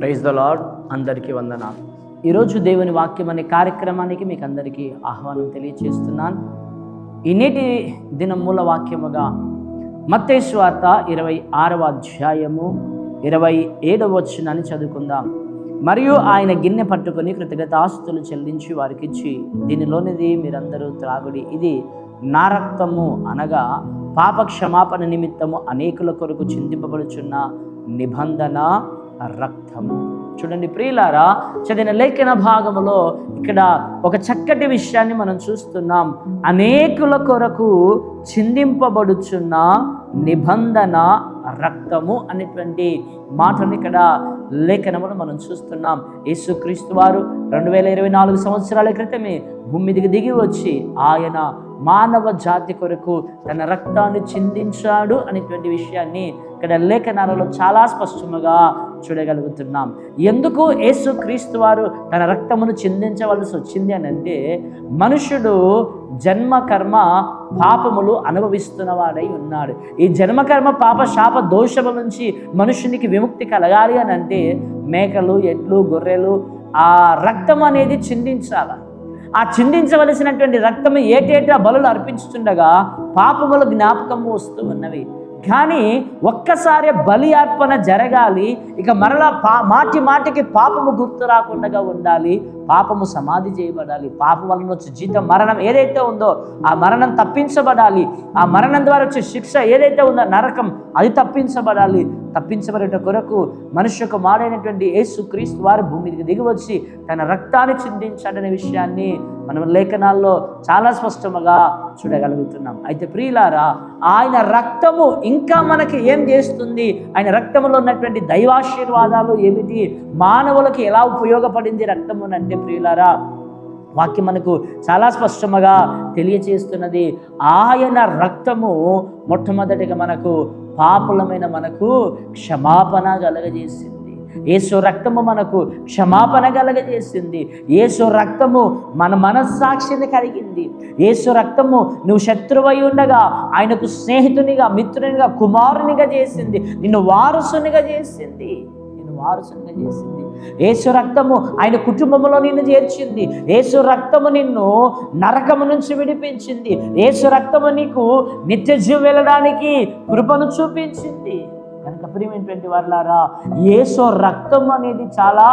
Praise the lord అందరికీ వందనాలు. ఈరోజు దేవుని వాక్యం అనే కార్యక్రమానికి మీకు అందరికీ ఆహ్వానం తెలియచేస్తున్నాను. ఈ నేటి దినం మూల వాక్యముగా మత్తేశ్వార్త ఇరవై ఆరవ అధ్యాయము ఇరవై ఏడవ వచ్చిందని చదువుకుందాం. మరియు ఆయన గిన్నె పట్టుకొని కృతజ్ఞతాస్తులు చెల్లించి వారికి ఇచ్చి దీనిలోనిది మీరందరూ త్రాగుడి. ఇది నా రక్తము అనగా పాప క్షమాపణ నిమిత్తము అనేకుల కొరకు చిందింపబడుచున్న నిబంధన. రక్తము చూడండి ప్రియులారా చదివిన లేఖన భాగములో ఇక్కడ ఒక చక్కటి విషయాన్ని మనం చూస్తున్నాం. అనేకుల కొరకు చిందింపబడుచున్న నిబంధన రక్తము అనేటువంటి మాటను ఇక్కడ లేఖనమును మనం చూస్తున్నాం. యేసుక్రీస్తు వారు రెండు వేల ఇరవై నాలుగు సంవత్సరాల క్రితమే భూమి మీదకి దిగి వచ్చి ఆయన మానవ జాతి కొరకు తన రక్తాన్ని చిందించాడు అనేటువంటి విషయాన్ని ఇక్కడ లేఖనాలలో చాలా స్పష్టముగా చూడగలుగుతున్నాం. ఎందుకు యేసు క్రీస్తు వారు తన రక్తమును చిందించవలసి వచ్చింది అని అంటే మనుషుడు జన్మ కర్మ పాపములు అనుభవిస్తున్నవాడై ఉన్నాడు. ఈ జన్మకర్మ పాప శాప దోషము నుంచి మనుషునికి విముక్తి కలగాలి అని అంటే మేకలు ఎడ్లు గొర్రెలు ఆ రక్తం అనేది చిందించాలి. ఆ చిందించవలసినటువంటి రక్తము ఏటేటా బలులు అర్పించుతుండగా పాపముల జ్ఞాపకము వస్తూ ఉన్నవి. కానీ ఒక్కసారి బలి అర్పణ జరగాలి ఇక మరలా పా మాటి మాటికి పాపము గుర్తు రాకుండా ఉండాలి. పాపము సమాధి చేయబడాలి. పాపం వలన వచ్చే జీతం మరణం ఏదైతే ఉందో ఆ మరణం తప్పించబడాలి. ఆ మరణం ద్వారా వచ్చే శిక్ష ఏదైతే ఉందో నరకం అది తప్పించబడాలి. తప్పించబడేట కొరకు మనుష్య కుమారైనటువంటి యేసు క్రీస్తు వారి భూమికి దిగివచ్చి తన రక్తాన్ని చిందించాడనే విషయాన్ని మనం లేఖనాల్లో చాలా స్పష్టముగా చూడగలుగుతున్నాం. అయితే ప్రియులారా ఆయన రక్తము ఇంకా మనకి ఏం చేస్తుంది? ఆయన రక్తములో ఉన్నటువంటి దైవాశీర్వాదాలు ఏమిటి? మానవులకి ఎలా ఉపయోగపడింది రక్తము అంటే ప్రియులారా వాక్యం మనకు చాలా స్పష్టముగా తెలియచేస్తున్నది. ఆయన రక్తము మొట్టమొదటిగా మనకు పాపులమైన మనకు క్షమాపణ కలగజేసింది. ఏసు రక్తము మనకు క్షమాపణ కలగజేసింది. ఏసు రక్తము మన మనస్సాక్షిని కలిగింది. ఏసు రక్తము నువ్వు శత్రువై ఉండగా ఆయనకు స్నేహితునిగా మిత్రునిగా కుమారునిగా చేసింది. నిన్ను వారసునిగా చేసింది. నిన్ను వారసునిగా చేసింది. ఏసు రక్తము ఆయన కుటుంబంలో నిన్ను చేర్చింది. ఏసు రక్తము నిన్ను నరకము నుంచి విడిపించింది. ఏసు రక్తము నీకు నిత్య జీవం వెళ్ళడానికి కృపను చూపించింది. కనుక ప్రియమైనటువంటి వారులారా ఏసు రక్తం అనేది చాలా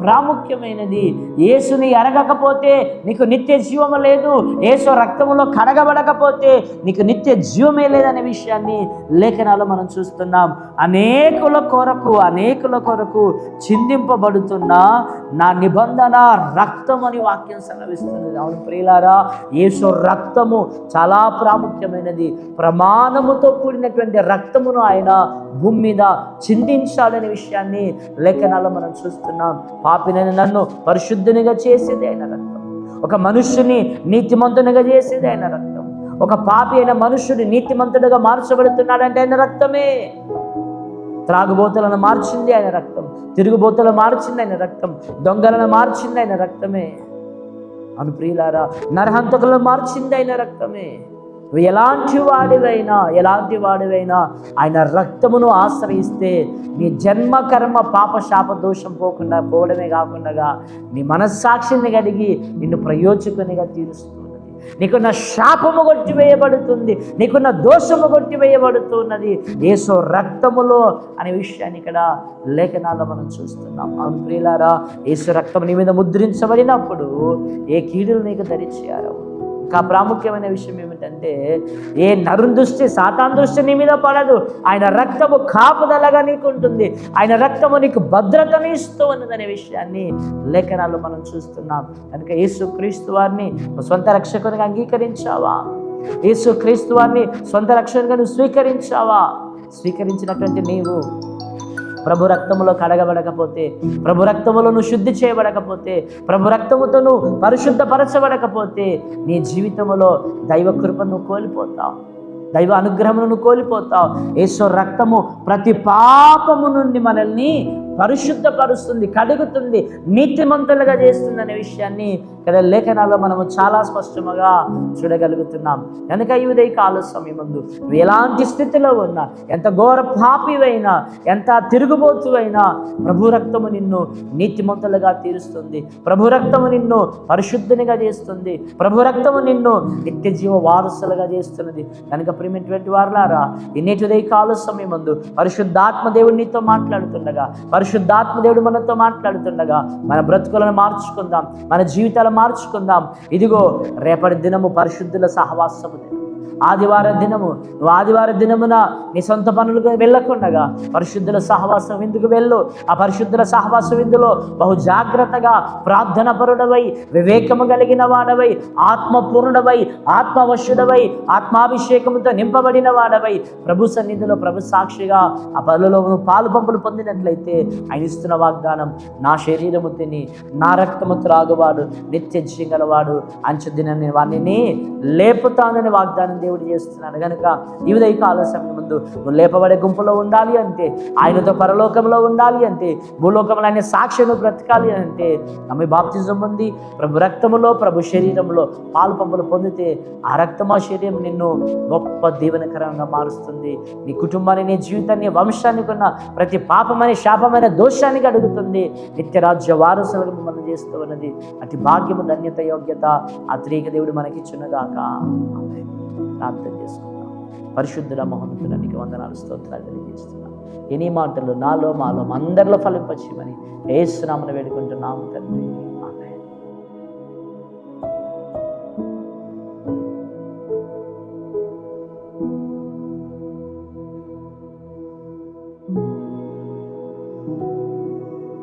ప్రాముఖ్యమైనది. యేసుని ఎరగకపోతే నీకు నిత్య జీవము లేదు. ఏసు రక్తంలో కడగబడకపోతే నీకు నిత్య జీవమే లేదనే విషయాన్ని లేఖనాలు మనం చూస్తున్నాం. అనేకుల కొరకు అనేకుల కొరకు చిందింపబడుతున్న నా నిబంధన రక్తం అని వాక్యం సెలవిస్తున్నది. అవును ప్రియులారా యేసు రక్తము చాలా ప్రాముఖ్యమైనది. ప్రమాణముతో కూడినటువంటి రక్తమును ఆయన భూమి మీద చిందించాలనే విషయాన్ని లేఖనాల్లో మనం చూస్తున్నాం. పాపినని నన్ను పరిశుద్ధునిగా చేసేది ఆయన రక్తం. ఒక మనుష్యుని నీతిమంతునిగా చేసేది ఆయన రక్తం. ఒక పాపి అయిన మనుషుని నీతిమంతుడిగా మార్చబడుతున్నాడంటే ఆయన రక్తమే. త్రాగుబోతులను మార్చింది ఆయన రక్తం తిరుగుబోతలు మార్చింది ఆయన రక్తం దొంగలను మార్చింది ఆయన రక్తమే. అను ప్రియులారా నరహంతకులను మార్చింది ఆయన రక్తమే. నువ్వు ఎలాంటి వాడివైనా ఎలాంటి వాడివైనా ఆయన రక్తమును ఆశ్రయిస్తే నీ జన్మ కర్మ పాప శాప దోషం పోకుండా పోవడమే కాకుండా నీ మనస్సాక్షిని కలిగి నిన్ను ప్రయోజకునిగా తీరుస్తుంది. నీకున్న శాపము కొట్టివేయబడుతుంది నీకున్న దోషము కొట్టివేయబడుతున్నది. ఏసో రక్తములో అనే విషయాన్ని ఇక్కడ లేఖనాల్లో మనం చూస్తున్నాం. అవును ప్రియులారా ఏసు రక్తం నీ మీద ముద్రించబడినప్పుడు ఏ కీడులు నీకు ధరించారు ఇంకా ప్రాముఖ్యమైన విషయం ఏమిటంటే ఏ నరుని దృష్టి సాతాన్ దృష్టి నీ మీద పడదు. ఆయన రక్తము కాపుదలగా నీకు ఉంటుంది ఆయన రక్తము నీకు భద్రతని ఇస్తూ ఉన్నదనే విషయాన్ని లేఖనాల్లో మనం చూస్తున్నాం. కనుక యేసు క్రీస్తు వారిని సొంత రక్షకునిగా అంగీకరించావా? యేసు క్రీస్తు వారిని సొంత రక్షకునిగా నువ్వు స్వీకరించావా? స్వీకరించినటువంటి నీవు ప్రభు రక్తములో కడగబడకపోతే ప్రభు రక్తములో నువ్వు శుద్ధి చేయబడకపోతే ప్రభు రక్తముతో నువ్వు పరిశుద్ధపరచబడకపోతే నీ జీవితంలో దైవ కృపను నువ్వు కోల్పోతావు. దైవ అనుగ్రహమును కోల్పోతావు. ఏసో రక్తము ప్రతి పాపము నుండి మనల్ని పరిశుద్ధపరుస్తుంది కడుగుతుంది నీతిమంతులుగా చేస్తుంది అనే విషయాన్ని ఇక్కడ లేఖనాల్లో మనము చాలా స్పష్టముగా చూడగలుగుతున్నాం. కనుక ఈ ఉదయ కాల సమయం ముందు నువ్వు ఎలాంటి స్థితిలో ఉన్నా ఎంత ఘోర పాపివైనా ఎంత తిరుగుబోతువైనా ప్రభు రక్తము నిన్ను నీతిమంతులుగా తీరుస్తుంది. ప్రభు రక్తము నిన్ను పరిశుద్ధునిగా చేస్తుంది. ప్రభు రక్తము నిన్ను నిత్య జీవ వారసులుగా చేస్తున్నది. కనుక ప్రిమిటువంటి వారులారా ఈ నేటి ఉదయ కాల సమయం ముందు పరిశుద్ధాత్మ దేవుడు నీతో మాట్లాడుతుండగా పరిశుద్ధాత్మ దేవుడు మనతో మాట్లాడుతుండగా మన బ్రతుకులను మార్చుకుందాం మన జీవితాలు మార్చుకుందాం. ఇదిగో రేపటి దినము పరిశుద్ధుల సహవాసము ఆదివార దినము. నువ్వు ఆదివార దినమున నీ సొంత పనులకు వెళ్ళకుండగా పరిశుద్ధుల సహవాసం విందుకు వెళ్ళు. ఆ పరిశుద్ధుల సహవాస విందులో బహు జాగ్రత్తగా ప్రార్థన పరుడవై వివేకము కలిగిన వాడవై ఆత్మపూర్ణుడవై ఆత్మవశుడవై ఆత్మాభిషేకముతో నింపబడిన వాడవై ప్రభు సన్నిధిలో ప్రభు సాక్షిగా ఆ పనులలో నువ్వు పాలు పంపులు పొందినట్లయితే ఆయన ఇస్తున్న వాగ్దానం నా శరీరము తిని నా రక్తము త్రాగువాడు నిత్య జీగలవాడు గలవాడు అంచు దినని వాడిని లేపుతానని వాగ్దానం దేవుడు చేస్తున్నాడు. కనుక ఈ ఉదయ సమయం ముందు నువ్వు లేపబడే గుంపులో ఉండాలి అంటే ఆయనతో పరలోకంలో ఉండాలి అంటే భూలోకంలో ఆయన సాక్షిను బ్రతకాలి అంటే ఆమె బాప్తిజం ఉంది ప్రభు రక్తములో ప్రభు శరీరంలో పాలు పంపులు పొందితే ఆ రక్తము ఆ శరీరం నిన్ను గొప్ప దీవెనకరంగా మారుస్తుంది. నీ కుటుంబాన్ని నీ జీవితాన్ని వంశాన్ని కొన్న ప్రతి పాపమైన శాపమైన దోషానికి అడుగుతుంది నిత్యరాజ్య వారసులకు మిమ్మల్ని చేస్తూ ఉన్నది. అతి భాగ్యము ధన్యత యోగ్యత ఆ త్రీక దేవుడు మనకిచ్చునుగాక. ఆమేన్. ప్రార్థన చేసుకుందాం. పరిశుద్ధుల మహోన్నతుల వందనాలు స్తోత్రాలు తెలియజేస్తున్నాం. ఎన్ని మాటలు నాలో మాలో అందరిలో ఫలింపచేయమని ఏసునామని వేడుకుంటున్నాము తండ్రి.